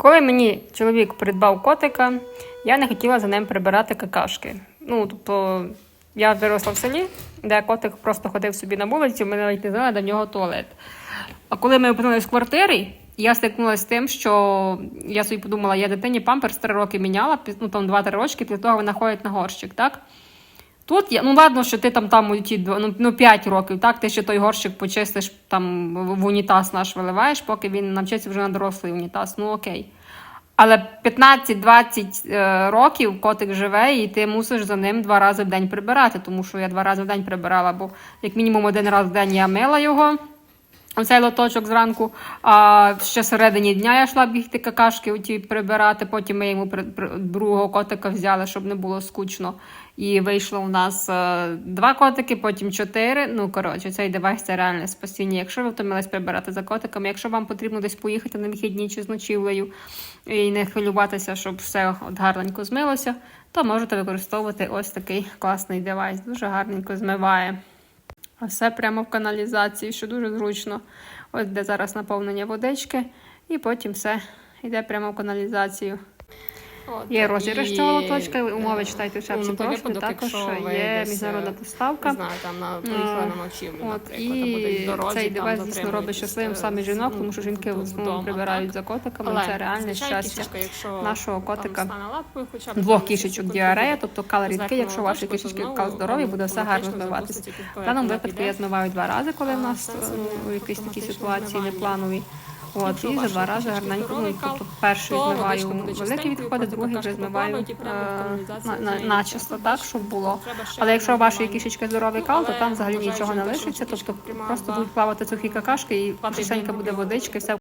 Коли мені чоловік придбав котика, я не хотіла за ним прибирати какашки. Ну, тобто, я виросла в селі, де котик просто ходив собі на вулиці, ми навіть не знали, в нього туалет. А коли ми опинилися в квартирі, я стикнулася з тим, що я собі подумала, я дитині памперс 3 роки міняла, ну там 2-3 рочки, після того вона ходить на горщик, так? Тут я, ну ладно, що ти там там у ті ну, ну 5 років, так? Ти ще той горщик почистиш там в в унітаз наш виливаєш, поки він навчиться вже на дорослий унітаз. Ну окей. Але 15-20 е, років котик живе, і ти мусиш за ним два рази в день прибирати, тому що я два рази в день прибирала, бо як мінімум один раз в день я мила його. Оцей лоточок зранку, а ще середині дня я йшла бігти какашки оті прибирати. Потім ми йому при, другого котика взяли, щоб не було скучно. І вийшло у нас е, два котики, потім чотири. Ну коротше, цей девайс це реальне спасіння. Якщо ви втомились прибирати за котиками, якщо вам потрібно десь поїхати на вихідні чи з ночівлею і не хвилюватися, щоб все от гарненько змилося, то можете використовувати ось такий класний девайс. Дуже гарненько змиває. А все прямо в каналізації, що дуже зручно. Ось де зараз наповнення водички, і потім все йде прямо в каналізацію. Є розіграш цього лоточка, умови читайте шапці ну, той Також якщо ви є десь, міжнародна е, доставка. Не знаю, там на поїхали на ночівлю, наприклад, цей девайс дійсно робить щасливим е, саме жінок, ну, тому що жінки в основному прибирають за котиками. Це реальне щастя. нашого котика. Двох кішечок діарея, тобто кал рідкий, якщо ваші кішечки кал здорові, буде все гарно і В даному випадку я змиваю два рази, коли в нас ну, якісь такі ситуації непланові. От, і за два рази гарненько, ну, тобто перший змиваю великі відходи, другий вже змиваю е, начисто, так, щоб було. Але якщо вашої кішечки здоровий Ну, кал, то там взагалі нічого не лишиться, тобто просто будуть плавати сухі какашки і чистенька буде водички, все